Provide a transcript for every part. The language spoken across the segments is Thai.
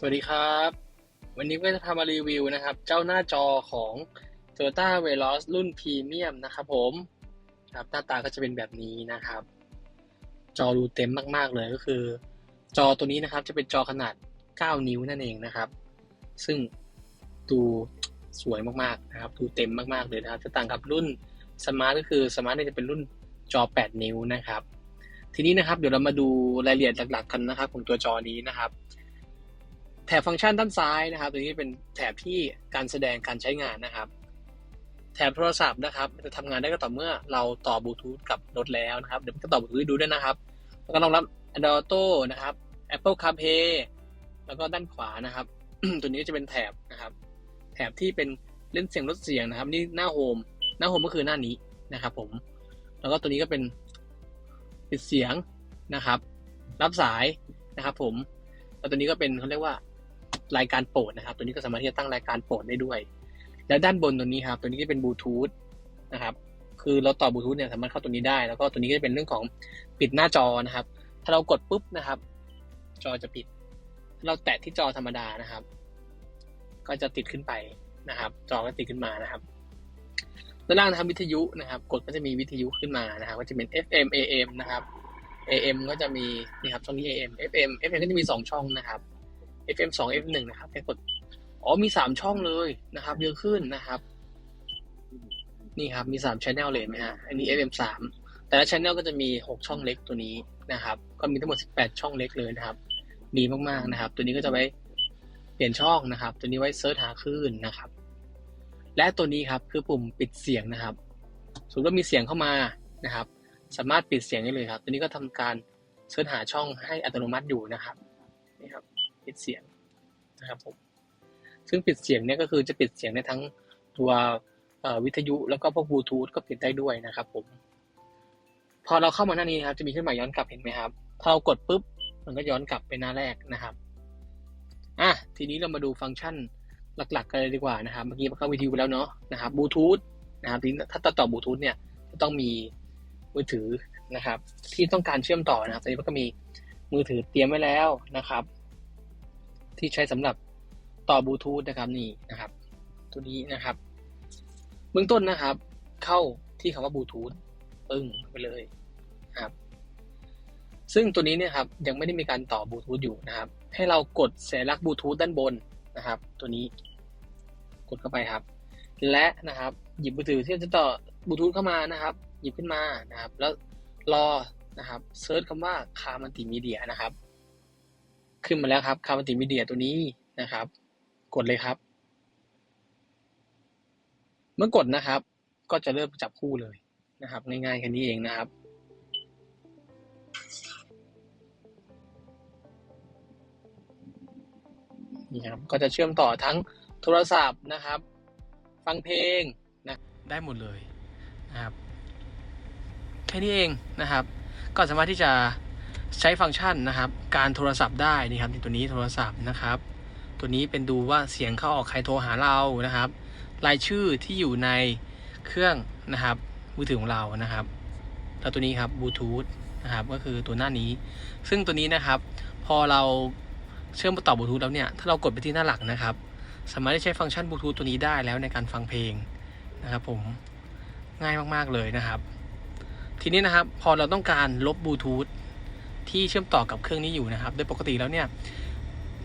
สวัสดีครับ วันนี้ก็จะทำมารีวิวนะครับ เจ้าหน้าจอของ Toyota Veloz รุ่นพรีเมียมนะครับผมครับหน้าตาก็จะเป็นแบบนี้นะครับ จอดูเต็มมากๆเลยก็คือ จอตัวนี้นะครับจะเป็นจอขนาด 9 นิ้วนั่นเองนะครับ ซึ่งดูสวยมากๆนะครับ ดูเต็มมากๆเลยนะครับ จะต่างกับรุ่นสมาร์ทก็คือสมาร์ทนี่จะเป็นรุ่นจอ 8 นิ้วนะครับ ทีนี้นะครับเดี๋ยวเรามาดูรายละเอียดหลักๆกันนะครับ ของตัวจอนี้นะครับ แถบฟังก์ชันด้านซ้ายนะครับตัวนี้เป็นแถบที่การแสดงการใช้งานนะครับ แถบโทรศัพท์นะครับจะทำงานได้ก็ต่อเมื่อเราต่อบลูทูธกับรถแล้วนะครับเดี๋ยวก็ต่อบลูทูธดูด้วยนะครับ แล้วก็รองรับ Android Auto นะครับ Apple CarPlay แล้วก็ด้านขวานะครับ ตัวนี้ก็จะเป็นแถบนะครับ แถบที่เป็นเล่นเสียงลดเสียงนะครับ นี่หน้าโฮมหน้าโฮมก็คือหน้านี้นะครับ ผม แล้วก็ตัวนี้ก็เป็นปิดเสียงนะครับ รับสายนะครับ ผมแล้วตัวนี้ก็เป็นเขาเรียกว่า รายการโปรดนะครับ ตัวนี้ก็สามารถที่จะตั้งรายการโปรดได้ด้วย แล้วด้านบนตัวนี้ครับ ตัวนี้จะเป็นบลูทูธนะครับ คือเราต่อบลูทูธเนี่ยสามารถเข้าตัวนี้ได้ แล้วก็ตัวนี้ก็จะเป็นเรื่องของปิดหน้าจอนะครับ ถ้าเรากดปุ๊บนะครับ จอจะปิด ถ้าเราแตะที่จอธรรมดานะครับ ก็จะติดขึ้นไปนะครับ จอก็ติดขึ้นมานะครับด้านล่างนะครับวิทยุนะครับ กดก็จะมีวิทยุขึ้นมานะครับ ก็จะเป็น FM AM นะครับ AM ก็จะมีนี่ครับช่องนี้ AM FM FM ก็จะมีสองช่องนะครับ FM 2 FM 1นะครับแค่กดอ๋อมีสามช่องเลยนะครับ เยอะขึ้นนะครับ นี่ครับมีสามช่องเลยไหมฮะอันนี้ FM 3แต่ละช่องก็จะมีหกช่องเล็กตัวนี้นะครับ ก็มีทั้งหมด18ช่องเล็กเลยนะครับ ดีมากๆนะครับ ตัวนี้ก็จะไว้เปลี่ยนช่องนะครับ ตัวนี้ไว้เซิร์ชหาคลื่นนะครับ และตัวนี้ครับคือปุ่มปิดเสียงนะครับสมมติว่ามีเสียงเข้ามานะครับ สามารถปิดเสียงได้เลยครับ ตัวนี้ก็ทำการเสิร์ชหาช่องให้อัตโนมัติอยู่นะครับนี่ครับ ปิดเสียงนะครับผมซึ่งปิดเสียงเนี่ยก็คือจะปิดเสียงในทั้งตัววิทยุแล้วก็พวกบลูทูธก็ปิดได้ด้วยนะครับผม พอเราเข้ามาหน้านี้ครับจะมีเครื่องหมายย้อนกลับเห็นไหมครับพอเรากดปุ๊บมันก็ย้อนกลับไปหน้าแรกนะครับอะทีนี้เรามาดูฟังก์ชันหลักๆกันเลยดีกว่านะครับ เมื่อกี้เข้าวิทยุไปแล้วเนาะนะครับบลูทูธนะครับทีนี้ถ้าต่อบลูทูธเนี่ยจะต้องมีมือถือนะครับ ที่ต้องการเชื่อมต่อนะครับตอนนี้ก็มีมือถือเตรียมไว้แล้วนะครับ ที่ใช้สำหรับต่อบลูทูธนะครับนี่นะครับ ตัวนี้นะครับเบื้องต้นนะครับ เข้าที่คำว่าบลูทูธปึ้งไปเลยครับ ซึ่งตัวนี้เนี่ยครับยังไม่ได้มีการต่อบลูทูธอยู่นะครับ ให้เรากดสัญลักษณ์บลูทูธด้านบนนะครับ ตัวนี้กดเข้าไปครับ และนะครับ หยิบมือถือที่จะต่อบลูทูธเข้ามานะครับ หยิบขึ้นมานะครับ แล้วรอนะครับเซิร์ชคำว่าคามันติมีเดียนะครับ ขึ้นมาแล้วครับคามันติมีเดียตัวนี้นะครับ กดเลยครับ เมื่อกดนะครับ ก็จะเริ่มจับคู่เลยนะครับ ง่ายๆแค่นี้เองนะครับนี่ครับก็จะเชื่อมต่อทั้งโทรศัพท์นะครับ ฟังเพลงนะได้หมดเลยนะครับ แค่นี้เองนะครับ ก็สามารถที่จะ ใช้ฟังก์ชันนะครับ การโทรศัพท์ได้นี่ครับตัวนี้โทรศัพท์นะครับ ตัวนี้เป็นดูว่าเสียงเข้าออกใครโทรหาเรานะครับ รายชื่อที่อยู่ในเครื่องนะครับมือถือของเรานะครับแล้วตัวนี้ครับบลูทูธนะครับก็คือตัวหน้านี้ ซึ่งตัวนี้นะครับ พอเราเชื่อมต่อบลูทูธแล้วเนี่ยถ้าเรากดไปที่หน้าหลักนะครับ สามารถใช้ฟังก์ชันบลูทูธตัวนี้ได้แล้วในการฟังเพลงนะครับ ผมง่ายมากๆเลยนะครับ ทีนี้นะครับพอเราต้องการลบบลูทูธ ที่เชื่อมต่อกับเครื่องนี้อยู่นะครับ โดยปกติแล้วเนี่ย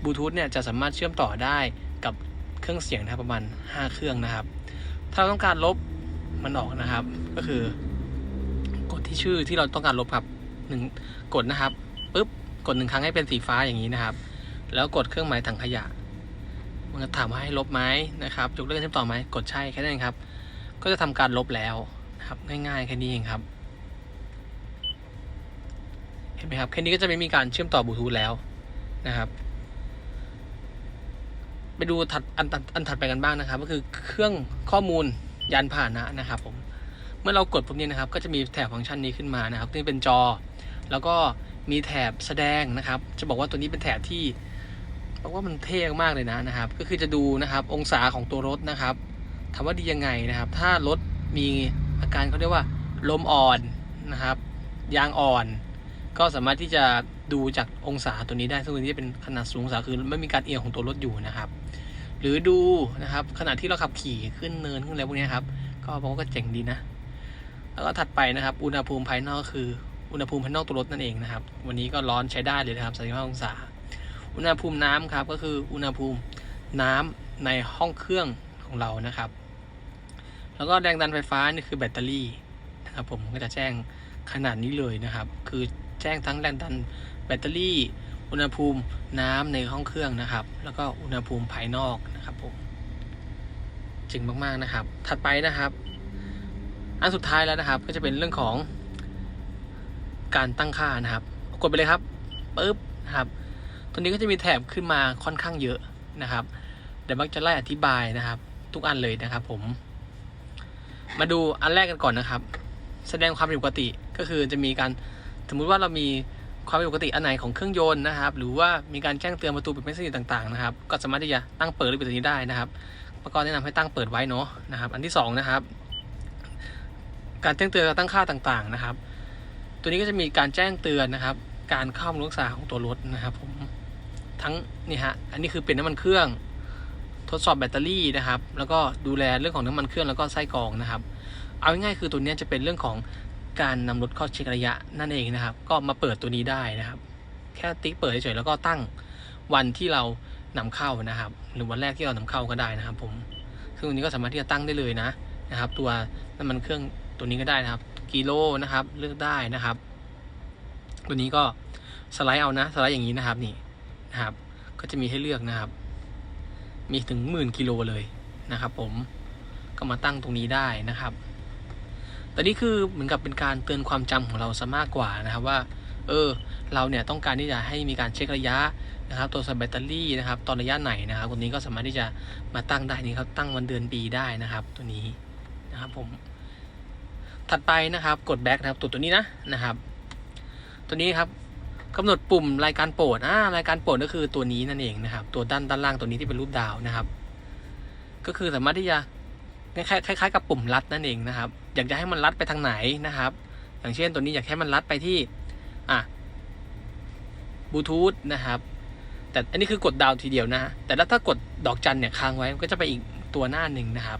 บลูทูธเนี่ยจะสามารถเชื่อมต่อได้กับเครื่องเสียงนะครับประมาณ 5 เครื่องนะครับ ถ้าเราต้องการลบมันออกนะครับ ก็คือกดที่ชื่อที่เราต้องการลบครับหนึ่งกดนะครับปุ๊บกดหนึ่งครั้งให้เป็นสีฟ้าอย่างนี้นะครับ แล้วกดเครื่องหมายถังขยะ มันจะถามว่าให้ลบไหมนะครับยกเลิกเชื่อมต่อไหมกดใช่แค่นั้นครับ ก็จะทำการลบแล้วนะครับ ง่ายๆแค่นี้เองครับ ห็นไหมครับแค่นี้ก็จะไม่มีการเชื่อมต่อบลูทูธแล้วนะครับ ไปดูถัดอันอันถัดไปกันบ้างนะครับ ก็คือเครื่องข้อมูลยานพาหนะนะครับผมเมื่อเรากดปุ๊บนี้นะครับ ก็จะมีแถบฟังก์ชันนี้ขึ้นมานะครับที่เป็นจอ แล้วก็มีแถบแสดงนะครับ จะบอกว่าตัวนี้เป็นแถบที่บอกว่ามันเท่มากเลยนะนะครับ ก็คือจะดูนะครับองศาของตัวรถนะครับถามว่าดียังไงนะครับ ถ้ารถมีอาการเขาเรียกว่าลมอ่อนนะครับ ยางอ่อน ก็สามารถที่จะดูจากองศาตัวนี้ได้ซึ่งตัวนี้จะเป็นขนาดสูงองศาคือไม่มีการเอียงของตัวรถอยู่นะครับ หรือดูนะครับขณะที่เราขับขี่ขึ้นเนินขึ้นอะไรพวกนี้ครับ ก็ผมว่าก็เจ๋งดีนะ แล้วก็ถัดไปนะครับ อุณหภูมิภายนอกคืออุณหภูมิภายนอกตัวรถนั่นเองนะครับ วันนี้ก็ร้อนใช้ได้เลยนะครับ35องศา อุณหภูมิน้ำครับก็คืออุณหภูมิน้ำในห้องเครื่องของเรานะครับ แล้วก็แรงดันไฟฟ้านี่คือแบตเตอรี่นะครับผมก็จะแจ้งขนาดนี้เลยนะครับ คือ แจ้งทั้งแรงดันแบตเตอรี่ อุณหภูมิน้ำในห้องเครื่องนะครับ แล้วก็อุณหภูมิภายนอกนะครับผมจึงมากๆนะครับ ถัดไปนะครับ อันสุดท้ายแล้วนะครับ ก็จะเป็นเรื่องของการตั้งค่านะครับ กดไปเลยครับปึ๊บนะครับตัวนี้ก็จะมีแถบขึ้นมาค่อนข้างเยอะนะครับเดี๋ยวมักจะไล่อธิบายนะครับ ทุกอันเลยนะครับ ผม มาดูอันแรกกันก่อนนะครับ แสดงความผิดปกติก็คือจะมีการ มมุติว่าเรามีความผิดปกติอันไหนของเครื่องยนต์นะครับ หรือว่ามีการแจ้งเตือนประตูปิดไม่สนิทต่างๆนะครับ ก็สามารถที่จะตั้งเปิดหรือปิดตัวนี้ได้นะครับประกอบแนะนำให้ตั้งเปิดไว้เนาะนะครับ อันที่สองนะครับ การแจ้งเตือนการตั้งค่าต่างๆนะครับ ตัวนี้ก็จะมีการแจ้งเตือนนะครับ การเข้าบำรุงรักษาของตัวรถนะครับผมทั้งนี่ฮะอันนี้คือเปลี่ยนน้ำมันเครื่อง ทดสอบแบตเตอรี่นะครับ แล้วก็ดูแลเรื่องของน้ำมันเครื่องแล้วก็ไส้กรองนะครับ เอาง่ายๆคือตัวนี้จะเป็นเรื่องของ การนำรถเข้าเช็คระยะนั่นเองนะครับ ก็มาเปิดตัวนี้ได้นะครับ แค่ติ๊กเปิดเฉยๆแล้วก็ตั้งวันที่เรานำเข้านะครับ หรือวันแรกที่เรานำเข้าก็ได้นะครับ ผม ซึ่งตัวนี้ก็สามารถที่จะตั้งได้เลยนะนะครับ ตัวน้ำมันเครื่องตัวนี้ก็ได้นะครับ กิโลนะครับ เลือกได้นะครับ ตัวนี้ก็สไลด์เอานะสไลด์อย่างนี้นะครับนี่นะครับ ก็จะมีให้เลือกนะครับ มีถึงหมื่นกิโลเลยนะครับ ผมก็มาตั้งตรงนี้ได้นะครับ แต่นี่คือเหมือนกับเป็นการเตือนความจำของเราซะมากกว่านะครับว่า เออ เราเนี่ยต้องการที่จะให้มีการเช็คระยะนะครับ ตัวสแบตเตอรี่นะครับ ตอนระยะไหนนะครับตัวนี้ก็สามารถที่จะมาตั้งได้นี่ครับตั้งวันเดือนปีได้นะครับ ตัวนี้นะครับผม ถัดไปนะครับ กดแบ็กนะครับ ตัวตัวนี้นะนะครับ ตัวนี้ครับกำหนดปุ่มรายการโปรดอ่ารายการโปรดก็คือตัวนี้นั่นเองนะครับ ตัวด้านด้านล่างตัวนี้ที่เป็นรูปดาวนะครับ ก็คือสามารถที่จะ คล้ายๆกับปุ่มลัดนั่นเองนะครับ อยากจะให้มันลัดไปทางไหนนะครับ อย่างเช่นตัวนี้อยากให้มันลัดไปที่อะบลูทูธนะครับ แต่อันนี้คือกดดาวทีเดียวนะแต่ถ้ากดดอกจันเนี่ยค้างไว้มันก็จะไปอีกตัวหน้าหนึ่งนะครับ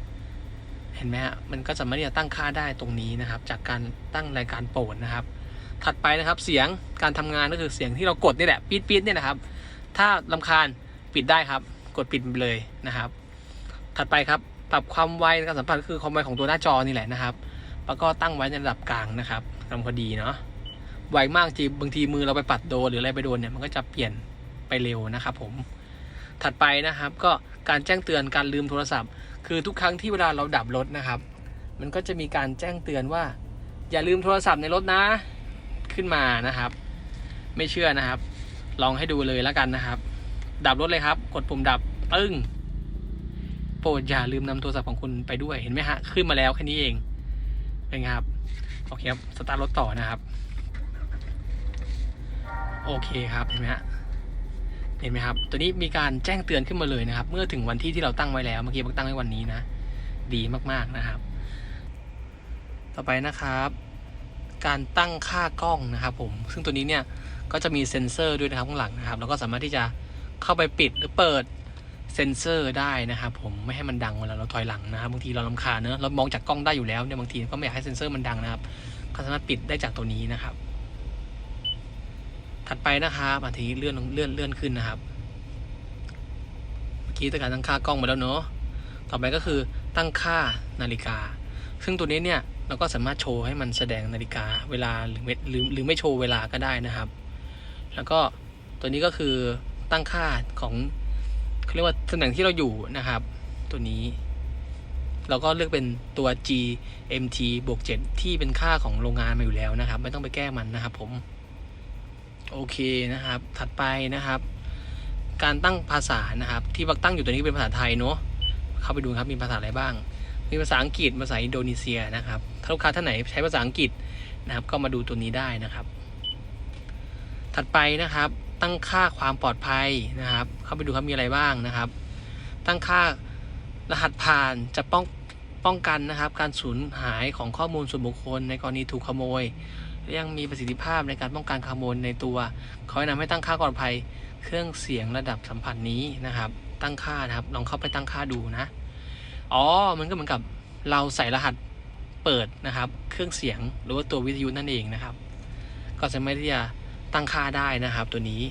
เห็นไหมฮะมันก็สามารถที่จะตั้งค่าได้ตรงนี้นะครับ จากการตั้งรายการโปรดนะครับ ถัดไปนะครับเสียงการทำงานก็คือเสียงที่เรากดนี่แหละปี๊ดปี๊ดเนี่ยนะครับ ถ้าลำคาญปิดได้ครับ กดปิดไปเลยนะครับ ถัดไปครับ ปรับความไวในการสัมผัสคือความไวของตัวหน้าจอนี่แหละนะครับ แล้วก็ตั้งไว้ในระดับกลางนะครับกำลังพอดีเนาะ ไวมากจริงบางทีมือเราไปปัดโดนหรืออะไรไปโดนเนี่ยมันก็จะเปลี่ยนไปเร็วนะครับผม ถัดไปนะครับก็การแจ้งเตือนการลืมโทรศัพท์ คือทุกครั้งที่เวลาเราดับรถนะครับ มันก็จะมีการแจ้งเตือนว่า อย่าลืมโทรศัพท์ในรถนะ ขึ้นมานะครับ ไม่เชื่อนะครับ ลองให้ดูเลยแล้วกันนะครับ ดับรถเลยครับ กดปุ่มดับปึ้ง โปรดอย่าลืมนำโทรศัพท์ของคุณไปด้วยเห็นไหมฮะ ขึ้นมาแล้วแค่นี้เอง เป็นไงครับ โอเคครับ สตาร์ทรถต่อนะครับ โอเคครับ เห็นไหมฮะ เห็นไหมครับ ตัวนี้มีการแจ้งเตือนขึ้นมาเลยนะครับ เมื่อถึงวันที่ที่เราตั้งไว้แล้ว เมื่อกี้ผมตั้งไว้วันนี้นะ ดีมากๆนะครับ ต่อไปนะครับ การตั้งค่ากล้องนะครับผม ซึ่งตัวนี้เนี่ย ก็จะมีเซ็นเซอร์ด้วยนะครับข้างหลังนะครับ แล้วก็สามารถที่จะเข้าไปปิดหรือเปิด เซ็นเซอร์ได้นะครับผมไม่ให้มันดังเวลาเราถอยหลังนะครับบางทีเราลำคาเนอะเรามองจากกล้องได้อยู่แล้วเนี่ยบางทีก็ไม่อยากให้เซ็นเซอร์มันดังนะครับก็สามารถปิดได้จากตัวนี้นะครับ ถัดไปนะครับอาทีเลื่อนเลื่อนเลื่อนขึ้นนะครับเมื่อกี้ตั้งการตั้งค่ากล้องมาแล้วเนอะต่อไปก็คือตั้งค่านาฬิกา ซึ่งตัวนี้เนี่ยเราก็สามารถโชว์ให้มันแสดงนาฬิกาเวลาหรือหรือหรือไม่โชว์เวลาก็ได้นะครับ แล้วก็ตัวนี้ก็คือตั้งค่าของ เขาเรียกว่าตำแหน่งที่เราอยู่นะครับ ตัวนี้ เราก็เลือกเป็นตัว GMT บวก7ที่เป็นค่าของโรงงานมาอยู่แล้วนะครับ ไม่ต้องไปแก้มันนะครับ ผมโอเคนะครับ ถัดไปนะครับ การตั้งภาษานะครับ ที่บักตั้งอยู่ตัวนี้เป็นภาษาไทยเนอะเข้าไปดูครับมีภาษาอะไรบ้าง มีภาษาอังกฤษภาษาอินโดนีเซียนะครับถ้าลูกค้าท่านไหนใช้ภาษาอังกฤษนะครับ ก็มาดูตัวนี้ได้นะครับ ถัดไปนะครับ ตั้งค่าความปลอดภัยนะครับ เข้าไปดูครับมีอะไรบ้างนะครับ ตั้งค่ารหัสผ่านจะป้องป้องกันนะครับ การสูญหายของข้อมูลส่วนบุคคล ในกรณีถูกขโมยและยังมีประสิทธิภาพในการป้องกันขโมยในตัวเขาแนะนำให้ตั้งค่าปลอดภัยเครื่องเสียงระดับสัมผัสนี้นะครับ ตั้งค่านะครับ ลองเข้าไปตั้งค่าดูนะอ๋อมันก็เหมือนกับเราใส่รหัสเปิดนะครับ เครื่องเสียงหรือว่าตัววิทยุนั่นเองนะครับ ก็สามารถที่จะ ตั้งค่าได้นะครับ ตัวนี้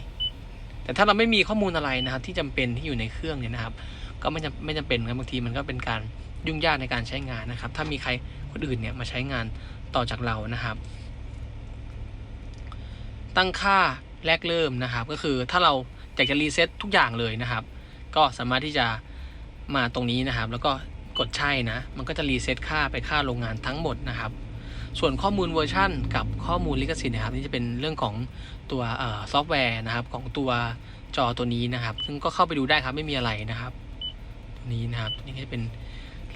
แต่ถ้าเราไม่มีข้อมูลอะไรนะครับ ที่จำเป็นที่อยู่ในเครื่องเนี่ยนะครับ ก็ไม่จำไม่จำเป็นครับบางทีมันก็เป็นการยุ่งยากในการใช้งานนะครับ ถ้ามีใครคนอื่นเนี่ยมาใช้งานต่อจากเรานะครับ ตั้งค่าแรกเริ่มนะครับ ก็คือถ้าเราอยากจะรีเซ็ตทุกอย่างเลยนะครับ ก็สามารถที่จะมาตรงนี้นะครับ แล้วก็กดใช่นะ มันก็จะรีเซ็ตค่าไปค่าโรงงานทั้งหมดนะครับ ส่วนข้อมูลเวอร์ชันกับข้อมูลลิขสิทธิ์นะครับนี่จะเป็นเรื่องของ ตัวซอฟต์แวร์นะครับของตัวจอตัวนี้นะครับ ซึ่งก็เข้าไปดูได้ครับไม่มีอะไรนะครับตัวนี้นะครับนี่ก็จะเป็น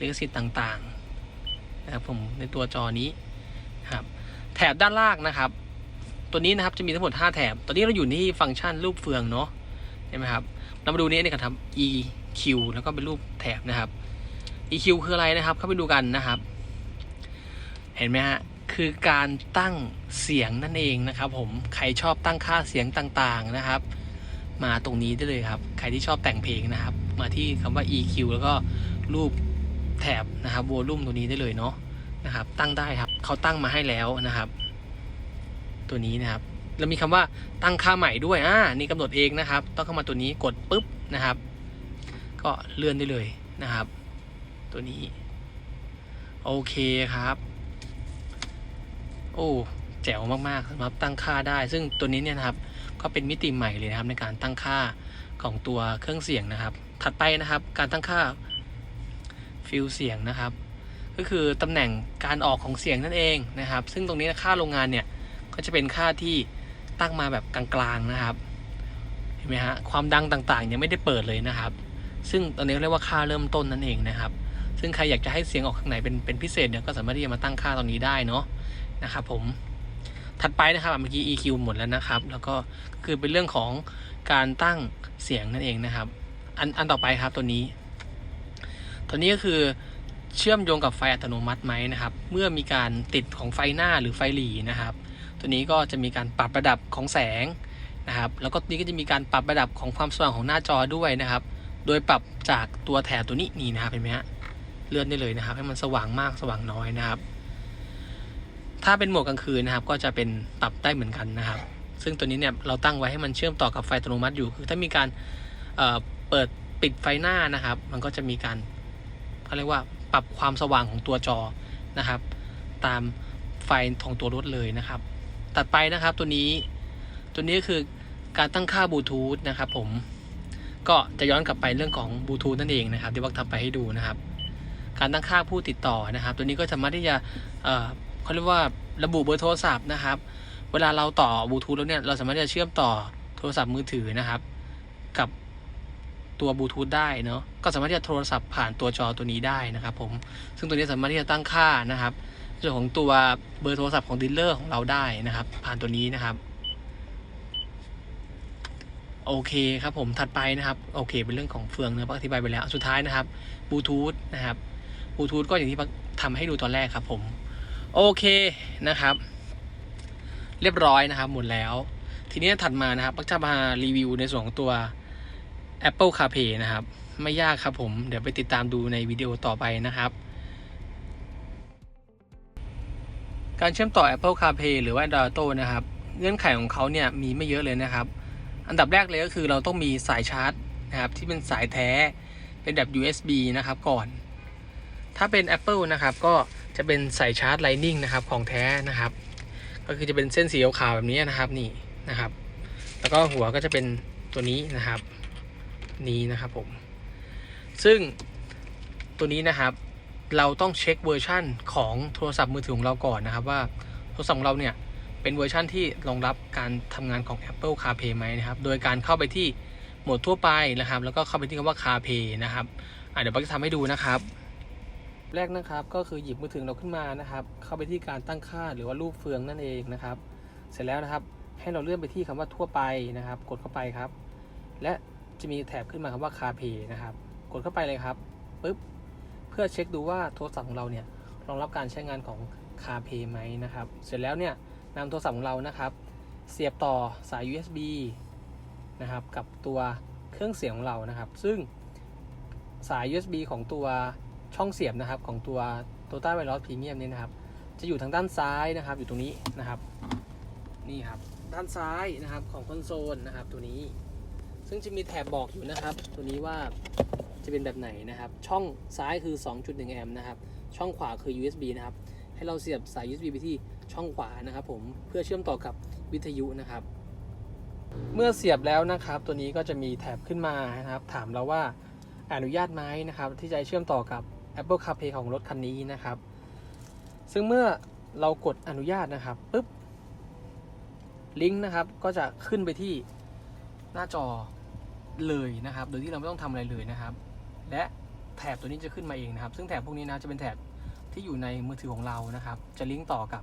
ลิขสิทธิ์ต่างๆนะครับผมในตัวจอนี้นครับแถบด้านล่างนะครับ ตัวนี้นะครับจะมีทั้งหมด 5 แถบ ตอนนี้เราอยู่ที่ฟังก์ชันรูปเฟืองเนาะเห็นไหมครับเรามาดูนี้ในการทำ EQ แล้วก็เป็นรูปแถบนะครับ EQ คืออะไรนะครับ เข้าไปดูกันนะครับ เห็นไหมฮะ คือการตั้งเสียงนั่นเองนะครับ ผมใครชอบตั้งค่าเสียงต่างๆนะครับ มาตรงนี้ได้เลยครับ ใครที่ชอบแต่งเพลงนะครับ มาที่คำว่า EQ แล้วก็รูปแถบนะครับวอลลุ่มตัวนี้ได้เลยเนาะนะครับ ตั้งได้ครับเขาตั้งมาให้แล้วนะครับ ตัวนี้นะครับแล้วมีคำว่าตั้งค่าใหม่ด้วยอ่านี่กำหนดเองนะครับ ต้องเข้ามาตัวนี้กดปุ๊บนะครับ ก็เลื่อนได้เลยนะครับ ตัวนี้ โอเคครับ โอ้แจ๋วมากๆสำหรับตั้งค่าได้ ซึ่งตัวนี้เนี่ยนะครับก็เป็นมิติใหม่เลยนะครับในการตั้งค่าของตัวเครื่องเสียงนะครับ ถัดไปนะครับการตั้งค่าฟิลเสียงนะครับ ก็คือตำแหน่งการออกของเสียงนั่นเองนะครับ ซึ่งตรงนี้ค่าโรงงานเนี่ยก็จะเป็นค่าที่ตั้งมาแบบกลางๆนะครับเห็นไหมฮะความดังต่างๆยังไม่ได้เปิดเลยนะครับ ซึ่งตอนนี้เรียกว่าค่าเริ่มต้นนั่นเองนะครับ ซึ่งใครอยากจะให้เสียงออกข้างในเป็นเป็นพิเศษเนี่ยก็สามารถที่จะมาตั้งค่าตรงนี้ได้เนาะ นะครับผมถัดไปนะครับเมื่อกี้ EQ หมดแล้วนะครับ แล้วก็คือเป็นเรื่องของการตั้งเสียงนั่นเองนะครับ อันอันต่อไปครับตัวนี้ ตัวนี้ก็คือเชื่อมโยงกับไฟอัตโนมัติไหมนะครับ เมื่อมีการติดของไฟหน้าหรือไฟหลีนะครับ ตัวนี้ก็จะมีการปรับระดับของแสงนะครับ แล้วก็นี้ก็จะมีการปรับระดับของความสว่างของหน้าจอด้วยนะครับ โดยปรับจากตัวแถบตัวนี้นี่นะครับเห็นไหมฮะเลื่อนได้เลยนะครับ ให้มันสว่างมากสว่างน้อยนะครับ ถ้าเป็นโหมดกลางคืนนะครับ ก็จะเป็นปรับได้เหมือนกันนะครับ ซึ่งตัวนี้เนี่ยเราตั้งไว้ให้มันเชื่อมต่อกับไฟอัตโนมัติอยู่ คือถ้ามีการเเปิดปิดไฟหน้านะครับ มันก็จะมีการเขาเรียกว่าปรับความสว่างของตัวจอนะครับ ตามไฟของตัวรถเลยนะครับ ตัดไปนะครับตัวนี้ตัวนี้ก็คือการตั้งค่าบลูทูธนะครับผมก็จะย้อนกลับไปเรื่องของบลูทูธนั่นเองนะครับที่วักทำไปให้ดูนะครับ การตั้งค่าผู้ติดต่อนะครับ ตัวนี้ก็สามารถที่จะ เขาเรียกว่าระบุเบอร์โทรศัพท์นะครับ เวลาเราต่อบลูทูธแล้วเนี่ยเราสามารถที่จะเชื่อมต่อโทรศัพท์มือถือนะครับ กับตัวบลูทูธได้เนาะก็สามารถที่จะโทรศัพท์ผ่านตัวจอตัวนี้ได้นะครับ ผมซึ่งตัวนี้สามารถที่จะตั้งค่านะครับส่วนของตัวเบอร์โทรศัพท์ของดีลเลอร์ของเราได้นะครับ ผ่านตัวนี้นะครับโอเคครับผมถัดไปนะครับโอเค เป็นเรื่องของเฟืองนะพักอธิบายไปแล้วสุดท้ายนะครับบลูทูธนะครับบลูทูธก็อย่างที่พักทำให้ดูตอนแรกครับผม โอเคนะครับ เรียบร้อยนะครับ หมดแล้ว ทีนี้ถัดมานะครับพักจะมารีวิวในส่วนของตัว Apple CarPlay นะครับ ไม่ยากครับผม เดี๋ยวไปติดตามดูในวิดีโอต่อไปนะครับ การเชื่อมต่อ Apple CarPlay หรือว่า Android Auto นะครับ เงื่อนไขของเขาเนี่ยมีไม่เยอะเลยนะครับ อันดับแรกเลยก็คือเราต้องมีสายชาร์จนะครับที่เป็นสายแท้เป็นแบบ USB นะครับก่อน ถ้าเป็น Apple นะครับก็จะเป็นสายชาร์จ Lightning นะครับของแท้นะครับ ก็คือจะเป็นเส้นสีขาวแบบนี้นะครับนี่นะครับ แล้วก็หัวก็จะเป็นตัวนี้นะครับ นี้นะครับผม ซึ่งตัวนี้นะครับเราต้องเช็คเวอร์ชั่นของโทรศัพท์มือถือของเราก่อนนะครับ ว่าโทรศัพท์ของเราเนี่ยเป็นเวอร์ชั่นที่รองรับการทำงานของ Apple CarPlay ไหมนะครับ โดยการเข้าไปที่โหมดทั่วไปนะครับ แล้วก็เข้าไปที่คำว่า CarPlay นะครับเดี๋ยวผมจะทำให้ดูนะครับ แรกนะครับก็คือหยิบมือถือเราขึ้นมานะครับ เข้าไปที่การตั้งค่าหรือว่ารูปเฟืองนั่นเองนะครับ เสร็จแล้วนะครับให้เราเลื่อนไปที่คำว่าทั่วไปนะครับ กดเข้าไปครับ และจะมีแถบขึ้นมาคำว่า CarPlay นะครับ กดเข้าไปเลยครับปึ๊บเพื่อเช็คดูว่าโทรศัพท์ของเราเนี่ยรองรับการใช้งานของ CarPlay ไหมนะครับ เสร็จแล้วเนี่ยนำโทรศัพท์ของเรานะครับ เสียบต่อสาย USB นะครับกับตัวเครื่องเสียงของเรานะครับ ซึ่งสาย USB ของตัว ช่องเสียบนะครับของตัว Toyota Veloz Premium นี่นะครับ จะอยู่ทางด้านซ้ายนะครับ อยู่ตรงนี้นะครับ นี่ครับ ด้านซ้ายนะครับของคอนโซลนะครับ ตัวนี้ ซึ่งจะมีแถบบอกอยู่นะครับ ตัวนี้ว่าจะเป็นแบบไหนนะครับ ช่องซ้ายคือ 2.1 แอมป์นะครับ ช่องขวาคือ USB นะครับ ให้เราเสียบสาย USB ไปที่ช่องขวานะครับ ผม เพื่อเชื่อมต่อกับวิทยุนะครับ เมื่อเสียบแล้วนะครับ ตัวนี้ก็จะมีแถบขึ้นมานะครับ ถามเราว่าอนุญาตไหมนะครับ ที่จะเชื่อมต่อกับ Apple CarPlay ของรถคันนี้นะครับ ซึ่งเมื่อเรากดอนุญาตนะครับปุ๊บลิงก์นะครับก็จะขึ้นไปที่หน้าจอเลยนะครับ โดยที่เราไม่ต้องทำอะไรเลยนะครับ และแถบตัวนี้จะขึ้นมาเองนะครับ ซึ่งแถบพวกนี้นะจะเป็นแถบที่อยู่ในมือถือของเรานะครับ จะลิงก์ต่อกับ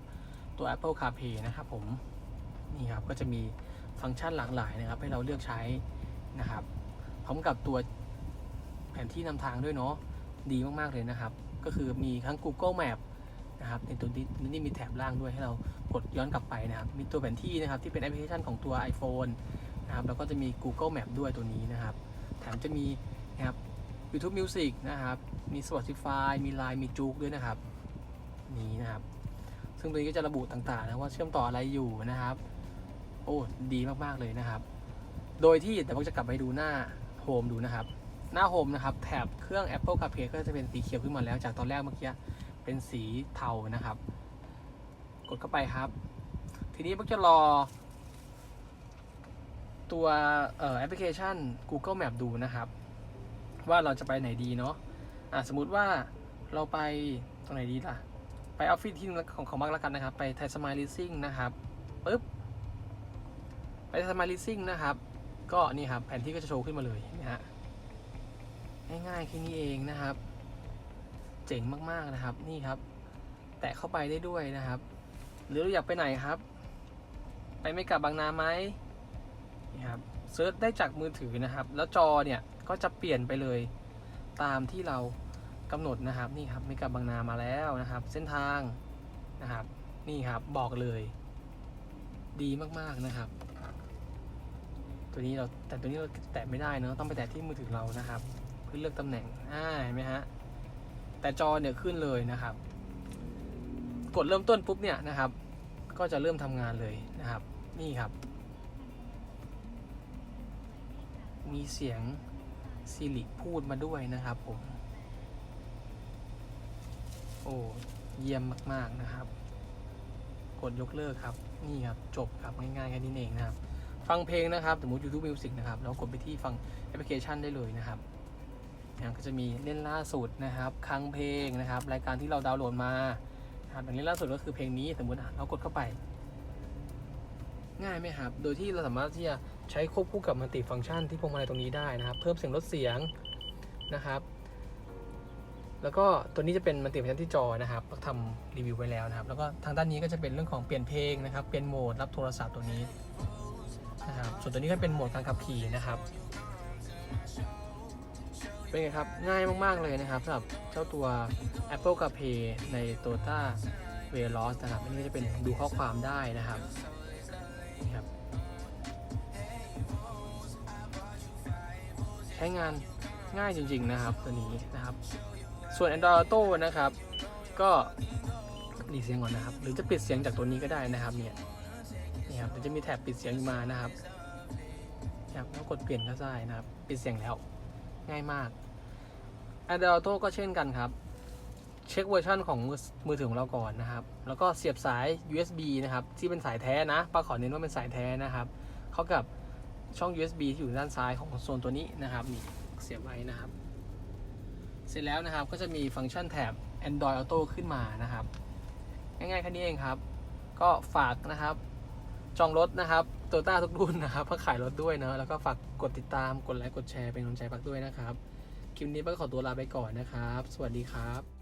ตัว Apple CarPlay นะครับผมนี่ครับก็จะมีฟังก์ชันหลากหลายนะครับ ให้เราเลือกใช้นะครับ พร้อมกับตัวแผนที่นำทางด้วยเนาะ ดีมากๆเลยนะครับ ก็คือมีทั้ง Google Map นะครับในตัวนี้นี่มีแถบล่างด้วยให้เรากดย้อนกลับไปนะครับ มีตัวแผนที่นะครับที่เป็นแอปพลิเคชันของตัว iPhone นะครับแล้วก็จะมี Google Map ด้วยตัวนี้นะครับ แถมจะมีนะครับ YouTube Music นะครับ มี Spotify มี Line มีจุกด้วยนะครับ นี่นะครับ ซึ่งตัวนี้ก็จะระบุต่างๆนะว่าเชื่อมต่ออะไรอยู่นะครับ โอ้ ดีมากๆเลยนะครับ โดยที่แต่ผมจะกลับไปดูหน้าโฮมดูนะครับ หน้าโฮมนะครับแถบเครื่อง Apple CarPlay ก็จะเป็นสีเขียวขึ้นมาแล้วจากตอนแรกเมื่อกี้เป็นสีเทานะครับ กดเข้าไปครับ ทีนี้ผมจะรอ ตัวแอปพลิเคชัน Google Map ดูนะครับ ว่าเราจะไปไหนดีเนาะะสมมุติว่าเราไปตรงไหนดีล่ะ ไปออฟฟิศที่ของของมากแล้วกันนะครับ ไปไทยสมายลิซิ่งนะครับปึ๊บไปไทยสมายลิซิ่งนะครับ ก็นี่ครับแผนที่ก็จะโชว์ขึ้นมาเลยนะฮะ ง่ายๆแค่นี้เองนะครับ เจ๋งมากๆนะครับ นี่ครับ แตะเข้าไปได้ด้วยนะครับ หรืออยากไปไหนครับ ไปไม่กลับบางนาไหมนี่ครับเซิร์ชได้จากมือถือนะครับ แล้วจอเนี่ยก็จะเปลี่ยนไปเลยตามที่เรากำหนดนะครับ นี่ครับไม่กลับบางนามาแล้วนะครับ เส้นทางนะครับ นี่ครับบอกเลย ดีมากๆนะครับ ตัวนี้เราแต่ตัวนี้เราแตะไม่ได้เนอะต้องไปแตะที่มือถือเรานะครับ เพื่อเลือกตำแหน่งอ่าเห็นไหมฮะ แต่จอเนี่ยขึ้นเลยนะครับ กดเริ่มต้นปุ๊บเนี่ยนะครับ ก็จะเริ่มทำงานเลยนะครับ นี่ครับ มีเสียงซิริพูดมาด้วยนะครับผม โอ้เยี่ยมมาก ๆนะครับ กดยกเลิกครับ นี่ครับ จบครับ ง่ายๆแค่นี้เองนะครับ ฟังเพลงนะครับ สมมติ YouTube Music นะครับ แล้วกดไปที่ฟังแอปพลิเคชันได้เลยนะครับ นะก็จะมีเล่นล่าสุดนะครับคลังเพลงนะครับ รายการที่เราดาวน์โหลดมาครับอย่างเล่นล่าสุดก็คือเพลงนี้สมมติเรากดเข้าไป ง่ายไหมครับ โดยที่เราสามารถที่จะใช้ควบคู่กับมัลติฟังก์ชันที่พวงมาลัยตรงนี้ได้นะครับ เพิ่มเสียงลดเสียงนะครับ แล้วก็ตัวนี้จะเป็นมัลติฟังก์ชันที่จอนะครับเราทำรีวิวไว้แล้วนะครับ แล้วก็ทางด้านนี้ก็จะเป็นเรื่องของเปลี่ยนเพลงนะครับเปลี่ยนโหมดรับโทรศัพท์ตัวนี้นะครับส่วนตัวนี้ก็เป็นโหมดการขับขี่นะครับ เป็นไงครับ ง่ายมาก ๆ เลยนะครับสำหรับเจ้าตัว Apple CarPlay ใน Toyota Veloz นะครับ อันนี้ก็จะเป็นดูข้อความได้นะครับนี่ครับ ใช้งานง่ายจริง ๆ นะครับตัวนี้นะครับ ส่วน Android Auto นะครับ ก็ดีเสียงก่อนนะครับ หรือจะปิดเสียงจากตัวนี้ก็ได้นะครับเนี่ยนี่ครับจะมีแถบปิดเสียงมานะครับนะครับแล้วกดเปลี่ยนก็ได้นะครับ ปิดเสียงแล้ว ง่ายมาก Android Auto ก็เช่นกันครับ เช็คเวอร์ชันของมือมือถือของเราก่อนนะครับ แล้วก็เสียบสาย USB นะครับ ที่เป็นสายแท้นะป้าขอเน้นว่าเป็นสายแท้นะครับ เข้ากับช่อง USB ที่อยู่ด้านซ้ายของโซนตัวนี้นะครับนี่เสียบไว้นะครับ เสร็จแล้วนะครับก็จะมีฟังก์ชันแถบ Android Auto ขึ้นมานะครับ ง่ายๆแค่นี้เองครับ ก็ฝากนะครับ จองรถนะครับ โตต้าทุกรุ่นนะครับเพื่อขายรถด้วยเนอะแล้วก็ฝากกดติดตามกดไลค์กดแชร์เป็นกำลังใจพักด้วยนะครับ คลิปนี้ป้าขอตัวลาไปก่อนนะครับ สวัสดีครับ